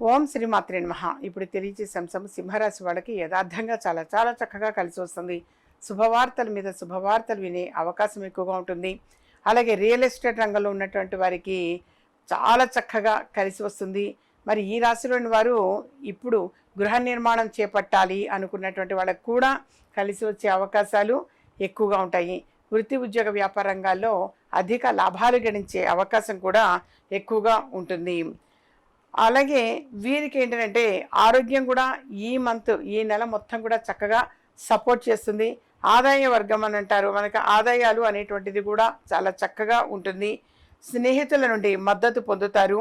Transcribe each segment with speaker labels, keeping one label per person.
Speaker 1: ఓం శ్రీమాత్రి నమః. ఇప్పుడు తెలియజేసే అంశం సింహరాశి వాళ్ళకి యథార్థంగా చాలా చాలా చక్కగా కలిసి వస్తుంది. శుభవార్తల మీద శుభవార్తలు వినే అవకాశం ఎక్కువగా ఉంటుంది. అలాగే రియల్ ఎస్టేట్ రంగంలో ఉన్నటువంటి వారికి చాలా చక్కగా కలిసి వస్తుంది. మరి ఈ రాశిలోని వారు ఇప్పుడు గృహ నిర్మాణం చేపట్టాలి అనుకున్నటువంటి వాళ్ళకు కూడా కలిసి వచ్చే అవకాశాలు ఎక్కువగా ఉంటాయి. వృత్తి ఉద్యోగ వ్యాపార రంగాల్లో అధిక లాభాలు గడించే అవకాశం కూడా ఎక్కువగా ఉంటుంది. అలాగే వీరికి ఏంటంటే ఆరోగ్యం కూడా ఈ మంత్ ఈ నెల మొత్తం కూడా చక్కగా సపోర్ట్ చేస్తుంది. ఆదాయ వర్గం అని అంటారు. మనకి ఆదాయాలు అనేటువంటిది కూడా చాలా చక్కగా ఉంటుంది. స్నేహితుల నుండి మద్దతు పొందుతారు.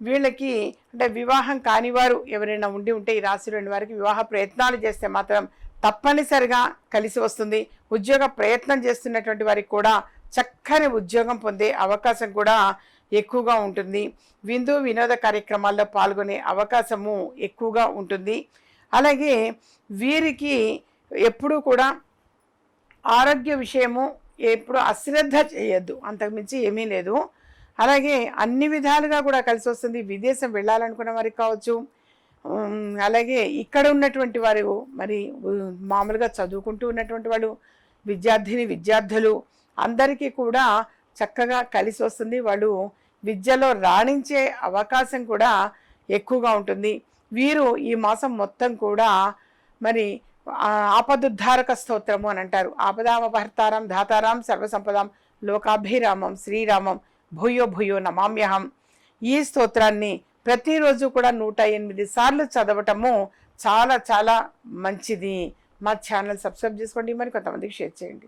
Speaker 1: వీళ్ళకి అంటే వివాహం కానివారు ఎవరైనా ఉండి ఉంటే ఈ రెండు వారికి వివాహ ప్రయత్నాలు చేస్తే మాత్రం తప్పనిసరిగా కలిసి వస్తుంది. ఉద్యోగ ప్రయత్నం చేస్తున్నటువంటి వారికి కూడా చక్కని ఉద్యోగం పొందే అవకాశం కూడా ఎక్కువగా ఉంటుంది. విందు వినోద కార్యక్రమాల్లో పాల్గొనే అవకాశము ఎక్కువగా ఉంటుంది. అలాగే వీరికి ఎప్పుడూ కూడా ఆరోగ్య విషయము ఎప్పుడు అశ్రద్ధ చేయొద్దు. అంతకుమించి ఏమీ లేదు. అలాగే అన్ని విధాలుగా కూడా కలిసి వస్తుంది. విదేశం వెళ్ళాలనుకున్న వారికి కావచ్చు. అలాగే ఇక్కడ ఉన్నటువంటి వారు మరి మామూలుగా చదువుకుంటూ ఉన్నటువంటి వాళ్ళు విద్యార్థిని విద్యార్థులు అందరికీ కూడా చక్కగా కలిసి వస్తుంది. వాళ్ళు విద్యలో రాణించే అవకాశం కూడా ఎక్కువగా ఉంటుంది. వీరు ఈ మాసం మొత్తం కూడా మరి ఆపదుద్ధారక స్తోత్రము అని అంటారు. ఆపదామపహర్తారం ధాతారాం సర్వసంపదాం లోకాభిరామం శ్రీరామం భూయో భూయో నమామ్యహం. ఈ స్తోత్రాన్ని ప్రతిరోజు కూడా నూట ఎనిమిది సార్లు చదవటము చాలా చాలా మంచిది. మా ఛానల్ సబ్స్క్రైబ్ చేసుకోండి. మరి కొంతమందికి షేర్ చేయండి.